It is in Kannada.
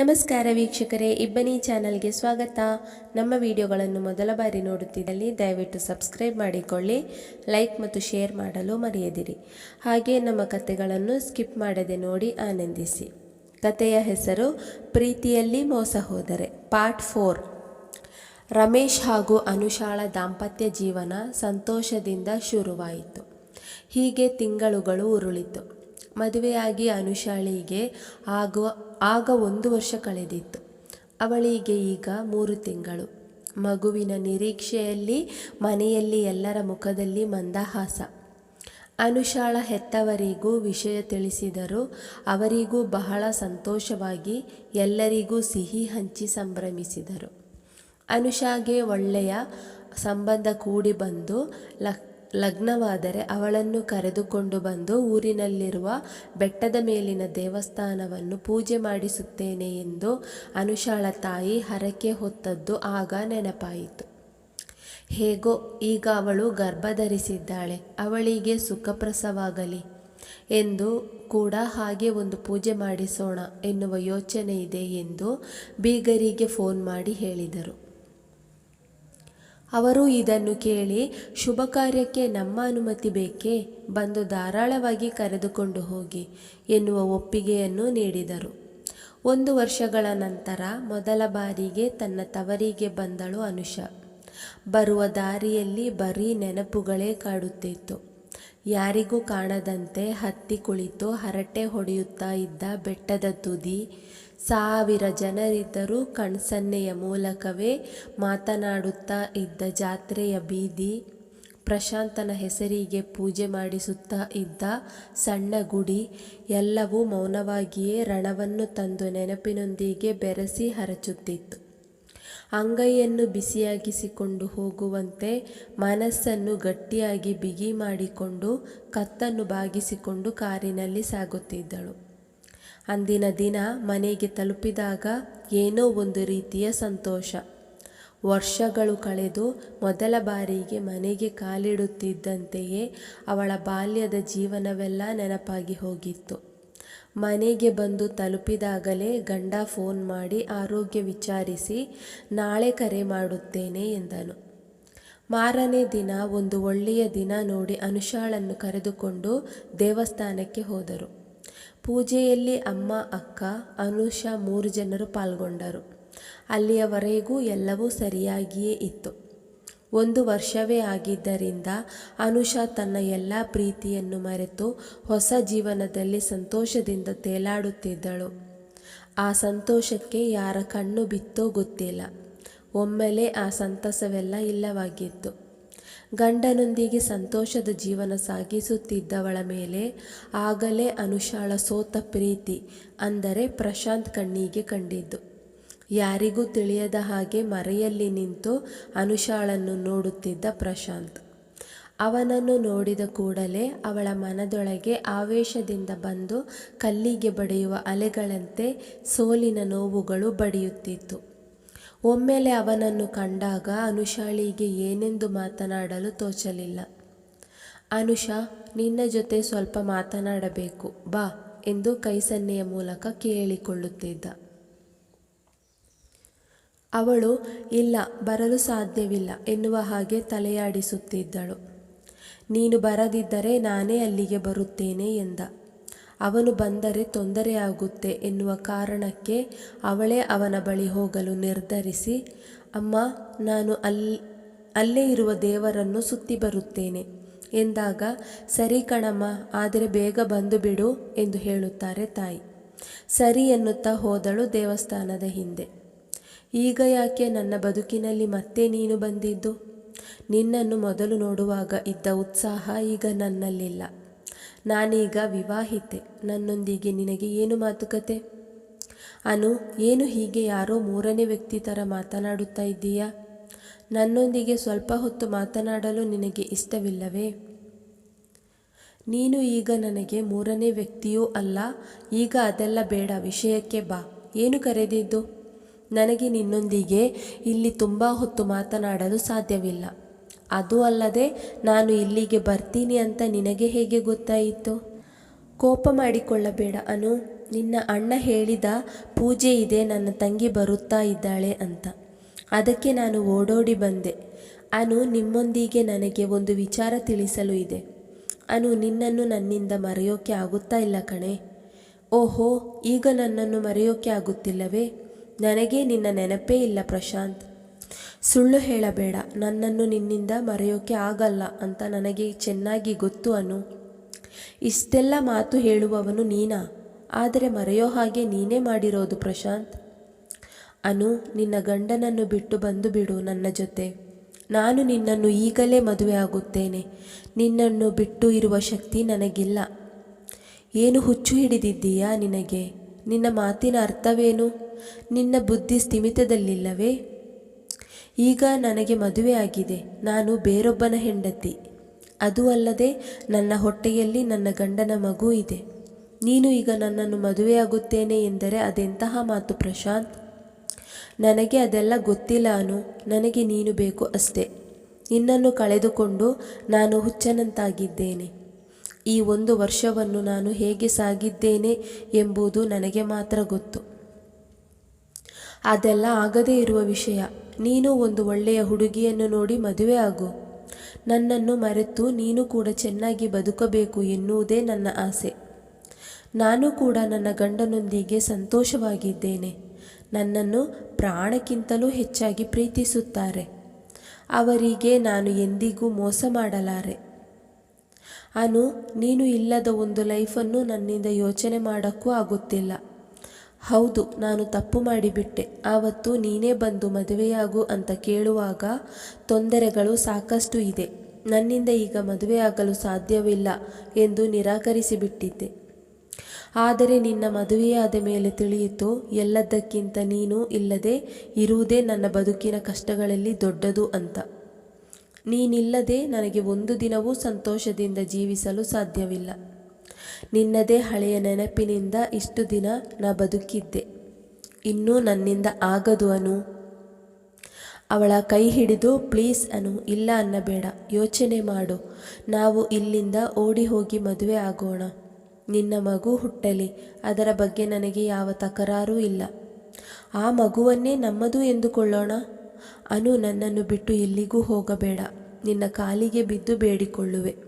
ನಮಸ್ಕಾರ ವೀಕ್ಷಕರೇ, ಇಬ್ಬನಿ ಚಾನಲ್ಗೆ ಸ್ವಾಗತ. ನಮ್ಮ ವಿಡಿಯೋಗಳನ್ನು ಮೊದಲ ಬಾರಿ ನೋಡುತ್ತಿದ್ದಲ್ಲಿ ದಯವಿಟ್ಟು ಸಬ್ಸ್ಕ್ರೈಬ್ ಮಾಡಿಕೊಳ್ಳಿ, ಲೈಕ್ ಮತ್ತು ಶೇರ್ ಮಾಡಲು ಮರೆಯದಿರಿ. ಹಾಗೆ ನಮ್ಮ ಕಥೆಗಳನ್ನು ಸ್ಕಿಪ್ ಮಾಡದೆ ನೋಡಿ ಆನಂದಿಸಿ. ಕತೆಯ ಹೆಸರು, ಪ್ರೀತಿಯಲ್ಲಿ ಮೋಸ ಹೋದರೆ, ಪಾರ್ಟ್ ಫೋರ್. ರಮೇಶ್ ಹಾಗೂ ಅನುಷಾಳ ದಾಂಪತ್ಯ ಜೀವನ ಸಂತೋಷದಿಂದ ಶುರುವಾಯಿತು. ಹೀಗೆ ತಿಂಗಳುಗಳು ಉರುಳಿತು. ಮದುವೆಯಾಗಿ ಅನುಷಾಳಿಗೆ ಆಗುವ, ಆಗ ಒಂದು ವರ್ಷ ಕಳೆದಿತ್ತು. ಅವಳಿಗೆ ಈಗ ಮೂರು ತಿಂಗಳು. ಮಗುವಿನ ನಿರೀಕ್ಷೆಯಲ್ಲಿ ಮನೆಯಲ್ಲಿ ಎಲ್ಲರ ಮುಖದಲ್ಲಿ ಮಂದಹಾಸ. ಅನುಷಾಳ ಹೆತ್ತವರಿಗೂ ವಿಷಯ ತಿಳಿಸಿದರು. ಅವರಿಗೂ ಬಹಳ ಸಂತೋಷವಾಗಿ ಎಲ್ಲರಿಗೂ ಸಿಹಿ ಹಂಚಿ ಸಂಭ್ರಮಿಸಿದರು. ಅನುಷಾಗೆ ಒಳ್ಳೆಯ ಸಂಬಂಧ ಕೂಡಿ ಬಂದು ಲಕ್ ಲಗ್ನವಾದರೆ ಅವಳನ್ನು ಕರೆದುಕೊಂಡು ಬಂದು ಊರಿನಲ್ಲಿರುವ ಬೆಟ್ಟದ ಮೇಲಿನ ದೇವಸ್ಥಾನವನ್ನು ಪೂಜೆ ಮಾಡಿಸುತ್ತೇನೆ ಎಂದು ಅನುಷಾಳ ತಾಯಿ ಹರಕೆ ಹೊತ್ತದ್ದು ಆಗ ನೆನಪಾಯಿತು. ಹೇಗೋ, ಈಗ ಅವಳು ಗರ್ಭಧರಿಸಿದ್ದಾಳೆ, ಅವಳಿಗೆ ಸುಖಪ್ರಸವಾಗಲಿ ಎಂದು ಕೂಡ ಹಾಗೆ ಒಂದು ಪೂಜೆ ಮಾಡಿಸೋಣ ಎನ್ನುವ ಯೋಚನೆ ಇದೆ ಎಂದು ಬೀಗರಿಗೆ ಫೋನ್ ಮಾಡಿ ಹೇಳಿದರು. ಅವರು ಇದನ್ನು ಕೇಳಿ, ಶುಭ ಕಾರ್ಯಕ್ಕೆ ನಮ್ಮ ಅನುಮತಿ ಬೇಕೇ? ಬಂದು ಧಾರಾಳವಾಗಿ ಕರೆದುಕೊಂಡು ಹೋಗಿ ಎನ್ನುವ ಒಪ್ಪಿಗೆಯನ್ನು ನೀಡಿದರು. ಒಂದು ವರ್ಷಗಳ ನಂತರ ಮೊದಲ ಬಾರಿಗೆ ತನ್ನ ತವರಿಗೆ ಬಂದಳು ಅನುಷ. ಬರುವ ದಾರಿಯಲ್ಲಿ ಬರೀ ನೆನಪುಗಳೇ ಕಾಡುತ್ತಿತ್ತು. ಯಾರಿಗೂ ಕಾಣದಂತೆ ಹತ್ತಿ ಕುಳಿತು ಹರಟೆ ಹೊಡೆಯುತ್ತಾ ಇದ್ದ ಬೆಟ್ಟದ ತುದಿ. ಸಾವಿರ ಜನರಿದ್ದರೂ ಕಣ್ಸನ್ನೆಯ ಮೂಲಕವೇ ಮಾತನಾಡುತ್ತಾ ಇದ್ದ ಜಾತ್ರೆಯ ಬೀದಿ. ಪ್ರಶಾಂತನ ಹೆಸರಿಗೆ ಪೂಜೆ ಮಾಡಿಸುತ್ತಾ ಇದ್ದ ಸಣ್ಣ ಗುಡಿ. ಎಲ್ಲವೂ ಮೌನವಾಗಿಯೇ ರಣವನ್ನು ತಂದು ನೆನಪಿನೊಂದಿಗೆ ಬೆರೆಸಿ ಹರಚುತ್ತಿತ್ತು. ಅಂಗೈಯನ್ನು ಬಿಸಿಯಾಗಿಸಿಕೊಂಡು ಹೋಗುವಂತೆ ಮನಸ್ಸನ್ನು ಗಟ್ಟಿಯಾಗಿ ಬಿಗಿ ಮಾಡಿಕೊಂಡು ಕತ್ತನ್ನು ಬಾಗಿಸಿಕೊಂಡು ಕಾರಿನಲ್ಲಿ ಸಾಗುತ್ತಿದ್ದಳು. ಅಂದಿನ ದಿನ ಮನೆಗೆ ತಲುಪಿದಾಗ ಏನೋ ಒಂದು ರೀತಿಯ ಸಂತೋಷ. ವರ್ಷಗಳು ಕಳೆದು ಮೊದಲ ಬಾರಿಗೆ ಮನೆಗೆ ಕಾಲಿಡುತ್ತಿದ್ದಂತೆಯೇ ಅವಳ ಬಾಲ್ಯದ ಜೀವನವೆಲ್ಲ ನೆನಪಾಗಿ ಹೋಗಿತ್ತು. ಮನೆಗೆ ಬಂದು ತಲುಪಿದಾಗಲೇ ಗಂಡ ಫೋನ್ ಮಾಡಿ ಆರೋಗ್ಯ ವಿಚಾರಿಸಿ, ನಾಳೆ ಕರೆ ಮಾಡುತ್ತೇನೆ ಎಂದನು. ಮಾರನೇ ದಿನ ಒಂದು ಒಳ್ಳೆಯ ದಿನ ನೋಡಿ ಅನುಷಾಳನ್ನು ಕರೆದುಕೊಂಡು ದೇವಸ್ಥಾನಕ್ಕೆ ಹೋದರು. ಪೂಜೆಯಲ್ಲಿ ಅಮ್ಮ, ಅಕ್ಕ, ಅನುಷ ಮೂರು ಜನರು ಪಾಲ್ಗೊಂಡರು. ಅಲ್ಲಿಯವರೆಗೂ ಎಲ್ಲವೂ ಸರಿಯಾಗಿಯೇ ಇತ್ತು. ಒಂದು ವರ್ಷವೇ ಆಗಿದ್ದರಿಂದ ಅನುಷಾ ತನ್ನ ಎಲ್ಲ ಪ್ರೀತಿಯನ್ನು ಮರೆತು ಹೊಸ ಜೀವನದಲ್ಲಿ ಸಂತೋಷದಿಂದ ತೇಲಾಡುತ್ತಿದ್ದಳು. ಆ ಸಂತೋಷಕ್ಕೆ ಯಾರ ಕಣ್ಣು ಬಿತ್ತೋ ಗೊತ್ತಿಲ್ಲ. ಒಮ್ಮೆಲೆ ಆ ಸಂತಸವೆಲ್ಲ ಇಲ್ಲವಾಗಿತ್ತು. ಗಂಡನೊಂದಿಗೆ ಸಂತೋಷದ ಜೀವನ ಸಾಗಿಸುತ್ತಿದ್ದವಳ ಮೇಲೆ ಆಗಲೇ ಅನುಷಾಳ ಸೋತ ಪ್ರೀತಿ, ಅಂದರೆ ಪ್ರಶಾಂತ್ ಕಣ್ಣಿಗೆ ಕಂಡಿದ್ದು. ಯಾರಿಗೂ ತಿಳಿಯದ ಹಾಗೆ ಮರೆಯಲ್ಲಿ ನಿಂತು ಅನುಷಾಳನ್ನು ನೋಡುತ್ತಿದ್ದ ಪ್ರಶಾಂತ್. ಅವನನ್ನು ನೋಡಿದ ಕೂಡಲೇ ಅವಳ ಮನದೊಳಗೆ ಆವೇಶದಿಂದ ಬಂದು ಕಲ್ಲಿಗೆ ಬಡಿಯುವ ಅಲೆಗಳಂತೆ ಸೋಲಿನ ನೋವುಗಳು ಬಡಿಯುತ್ತಿತ್ತು. ಒಮ್ಮೆಲೆ ಅವನನ್ನು ಕಂಡಾಗ ಅನುಷಾಳಿಗೆ ಏನೆಂದು ಮಾತನಾಡಲು ತೋಚಲಿಲ್ಲ. ಅನುಷಾ, ನಿನ್ನ ಜೊತೆ ಸ್ವಲ್ಪ ಮಾತನಾಡಬೇಕು, ಬಾ ಎಂದು ಕೈಸನ್ನೆಯ ಮೂಲಕ ಕೇಳಿಕೊಳ್ಳುತ್ತಿದ್ದ. ಅವಳು, ಇಲ್ಲ, ಬರಲು ಸಾಧ್ಯವಿಲ್ಲ ಎನ್ನುವ ಹಾಗೆ ತಲೆಯಾಡಿಸುತ್ತಿದ್ದಳು. ನೀನು ಬರದಿದ್ದರೆ ನಾನೇ ಅಲ್ಲಿಗೆ ಬರುತ್ತೇನೆ ಎಂದ. ಅವನು ಬಂದರೆ ತೊಂದರೆಯಾಗುತ್ತೆ ಎನ್ನುವ ಕಾರಣಕ್ಕೆ ಅವಳೇ ಅವನ ಬಳಿ ಹೋಗಲು ನಿರ್ಧರಿಸಿ, ಅಮ್ಮ, ನಾನು ಅಲ್ಲಿ ಅಲ್ಲೇ ಇರುವ ದೇವರನ್ನು ಸುತ್ತಿ ಬರುತ್ತೇನೆ ಎಂದಾಗ, ಸರಿ ಕಣಮ್ಮ, ಆದರೆ ಬೇಗ ಬಂದು ಬಿಡು ಎಂದು ಹೇಳುತ್ತಾರೆ ತಾಯಿ. ಸರಿ ಎನ್ನುತ್ತಾ ಹೋದಳು ದೇವಸ್ಥಾನದ ಹಿಂದೆ. ಈಗ ಯಾಕೆ ನನ್ನ ಬದುಕಿನಲ್ಲಿ ಮತ್ತೆ ನೀನು ಬಂದಿದ್ದು? ನಿನ್ನನ್ನು ಮೊದಲು ನೋಡುವಾಗ ಇದ್ದ ಉತ್ಸಾಹ ಈಗ ನನ್ನಲ್ಲಿಲ್ಲ. ನಾನೀಗ ವಿವಾಹಿತೆ. ನನ್ನೊಂದಿಗೆ ನಿನಗೆ ಏನು ಮಾತುಕತೆ? ಅನು, ಏನು ಹೀಗೆ ಯಾರೋ ಮೂರನೇ ವ್ಯಕ್ತಿ ಥರ ಮಾತನಾಡುತ್ತಾ ಇದ್ದೀಯಾ? ನನ್ನೊಂದಿಗೆ ಸ್ವಲ್ಪ ಹೊತ್ತು ಮಾತನಾಡಲು ನಿನಗೆ ಇಷ್ಟವಿಲ್ಲವೇ? ನೀನು ಈಗ ನನಗೆ ಮೂರನೇ ವ್ಯಕ್ತಿಯೂ ಅಲ್ಲ, ಈಗ ಅದೆಲ್ಲ ಬೇಡ, ವಿಷಯಕ್ಕೆ ಬಾ. ಏನು ಕರೆದಿದ್ದು? ನನಗೆ ನಿನ್ನೊಂದಿಗೆ ಇಲ್ಲಿ ತುಂಬ ಹೊತ್ತು ಮಾತನಾಡಲು ಸಾಧ್ಯವಿಲ್ಲ. ಅದು ಅಲ್ಲದೆ ನಾನು ಇಲ್ಲಿಗೆ ಬರ್ತೀನಿ ಅಂತ ನಿನಗೆ ಹೇಗೆ ಗೊತ್ತಾಯಿತು? ಕೋಪ ಮಾಡಿಕೊಳ್ಳಬೇಡ ಅನು, ನಿನ್ನ ಅಣ್ಣ ಹೇಳಿದ ಪೂಜೆ ಇದೆ, ನನ್ನ ತಂಗಿ ಬರುತ್ತಾ ಇದ್ದಾಳೆ ಅಂತ. ಅದಕ್ಕೆ ನಾನು ಓಡೋಡಿ ಬಂದೆ. ಅನು, ನಿಮ್ಮೊಂದಿಗೆ ನನಗೆ ಒಂದು ವಿಚಾರ ತಿಳಿಸಲು ಇದೆ. ಅನು, ನಿನ್ನನ್ನು ನನ್ನಿಂದ ಮರೆಯೋಕೆ ಆಗುತ್ತಾ ಇಲ್ಲ ಕಣೆ. ಓಹೋ, ಈಗ ನನ್ನನ್ನು ಮರೆಯೋಕೆ ಆಗುತ್ತಿಲ್ಲವೇ? ನನಗೆ ನಿನ್ನ ನೆನಪೇ ಇಲ್ಲ ಪ್ರಶಾಂತ್. ಸುಳ್ಳು ಹೇಳಬೇಡ, ನನ್ನನ್ನು ನಿನ್ನಿಂದ ಮರೆಯೋಕೆ ಆಗಲ್ಲ ಅಂತ ನನಗೆ ಚೆನ್ನಾಗಿ ಗೊತ್ತು ಅನು. ಇಷ್ಟೆಲ್ಲ ಮಾತು ಹೇಳುವವನು ನೀನಾ? ಆದರೆ ಮರೆಯೋ ಹಾಗೆ ನೀನೇ ಮಾಡಿರೋದು ಪ್ರಶಾಂತ್. ಅನು, ನಿನ್ನ ಗಂಡನನ್ನು ಬಿಟ್ಟು ಬಂದು ಬಿಡು ನನ್ನ ಜೊತೆ. ನಾನು ನಿನ್ನನ್ನು ಈಗಲೇ ಮದುವೆ ಆಗುತ್ತೇನೆ. ನಿನ್ನನ್ನು ಬಿಟ್ಟು ಇರುವ ಶಕ್ತಿ ನನಗಿಲ್ಲ. ಏನು ಹುಚ್ಚು ಹಿಡಿದಿದ್ದೀಯಾ ನಿನಗೆ? ನಿನ್ನ ಮಾತಿನ ಅರ್ಥವೇನು? ನಿನ್ನ ಬುದ್ಧಿ ಸ್ಥಿಮಿತದಲ್ಲಿಲ್ಲವೇ? ಈಗ ನನಗೆ ಮದುವೆ ಆಗಿದೆ, ನಾನು ಬೇರೊಬ್ಬನ ಹೆಂಡತಿ. ಅದು ಅಲ್ಲದೆ ನನ್ನ ಹೊಟ್ಟೆಯಲ್ಲಿ ನನ್ನ ಗಂಡನ ಮಗು ಇದೆ. ನೀನು ಈಗ ನನ್ನನ್ನು ಮದುವೆಯಾಗುತ್ತೇನೆ ಎಂದರೆ ಅದೆಂತಹ ಮಾತು ಪ್ರಶಾಂತ್? ನನಗೆ ಅದೆಲ್ಲ ಗೊತ್ತಿಲ್ಲ ಅನು, ನನಗೆ ನೀನು ಬೇಕು ಅಷ್ಟೇ. ನಿನ್ನನ್ನು ಕಳೆದುಕೊಂಡು ನಾನು ಹುಚ್ಚನಂತಾಗಿದ್ದೇನೆ. ಈ ಒಂದು ವರ್ಷವನ್ನು ನಾನು ಹೇಗೆ ಸಾಗಿದ್ದೇನೆ ಎಂಬುದು ನನಗೆ ಮಾತ್ರ ಗೊತ್ತು. ಅದೆಲ್ಲ ಆಗದೇ ಇರುವ ವಿಷಯ. ನೀನು ಒಂದು ಒಳ್ಳೆಯ ಹುಡುಗಿಯನ್ನು ನೋಡಿ ಮದುವೆ ಆಗು. ನನ್ನನ್ನು ಮರೆತು ನೀನು ಕೂಡ ಚೆನ್ನಾಗಿ ಬದುಕಬೇಕು ಎನ್ನುವುದೇ ನನ್ನ ಆಸೆ. ನಾನು ಕೂಡ ನನ್ನ ಗಂಡನೊಂದಿಗೆ ಸಂತೋಷವಾಗಿದ್ದೇನೆ. ನನ್ನನ್ನು ಪ್ರಾಣಕ್ಕಿಂತಲೂ ಹೆಚ್ಚಾಗಿ ಪ್ರೀತಿಸುತ್ತಾರೆ. ಅವರಿಗೆ ನಾನು ಎಂದಿಗೂ ಮೋಸ ಮಾಡಲಾರೆ. ಅನು, ನೀನು ಇಲ್ಲದ ಒಂದು ಲೈಫನ್ನು ನನ್ನಿಂದ ಯೋಚನೆ ಮಾಡೋಕ್ಕೂ ಆಗುತ್ತಿಲ್ಲ. ಹೌದು, ನಾನು ತಪ್ಪು ಮಾಡಿಬಿಟ್ಟೆ. ಆವತ್ತು ನೀನೇ ಬಂದು ಮದುವೆಯಾಗು ಅಂತ ಕೇಳುವಾಗ ತೊಂದರೆಗಳು ಸಾಕಷ್ಟು ಇದೆ. ನನ್ನಿಂದ ಈಗ ಮದುವೆಯಾಗಲು ಸಾಧ್ಯವಿಲ್ಲ ಎಂದು ನಿರಾಕರಿಸಿಬಿಟ್ಟಿದ್ದೆ. ಆದರೆ ನಿನ್ನ ಮದುವೆಯಾದ ಮೇಲೆ ತಿಳಿಯಿತು ಎಲ್ಲದಕ್ಕಿಂತ ನೀನು ಇಲ್ಲದೆ ಇರುವುದೇ ನನ್ನ ಬದುಕಿನ ಕಷ್ಟಗಳಲ್ಲಿ ದೊಡ್ಡದು ಅಂತ. ನೀನಿಲ್ಲದೆ ನನಗೆ ಒಂದು ದಿನವೂ ಸಂತೋಷದಿಂದ ಜೀವಿಸಲು ಸಾಧ್ಯವಿಲ್ಲ. ನಿನ್ನದೇ ಹಳೆಯ ನೆನಪಿನಿಂದ ಇಷ್ಟು ದಿನ ನಾ ಬದುಕಿದ್ದೆ. ಇನ್ನೂ ನನ್ನಿಂದ ಆಗದು ಅನು. ಅವಳ ಕೈ ಹಿಡಿದು, ಪ್ಲೀಸ್ ಅನು, ಇಲ್ಲ ಅನ್ನಬೇಡ, ಯೋಚನೆ ಮಾಡು. ನಾವು ಇಲ್ಲಿಂದ ಓಡಿ ಹೋಗಿ ಮದುವೆ ಆಗೋಣ. ನಿನ್ನ ಮಗು ಹುಟ್ಟಲಿ, ಅದರ ಬಗ್ಗೆ ನನಗೆ ಯಾವ ತಕರಾರೂ ಇಲ್ಲ. ಆ ಮಗುವನ್ನೇ ನಮ್ಮದು ಎಂದುಕೊಳ್ಳೋಣ? ಅನು ನನ್ನನ್ನು ಬಿಟ್ಟು ಎಲ್ಲಿಗೂ ಹೋಗಬೇಡ. ನಿನ್ನ ಕಾಲಿಗೆ ಬಿದ್ದು ಬೇಡಿಕೊಳ್ಳುವೆ.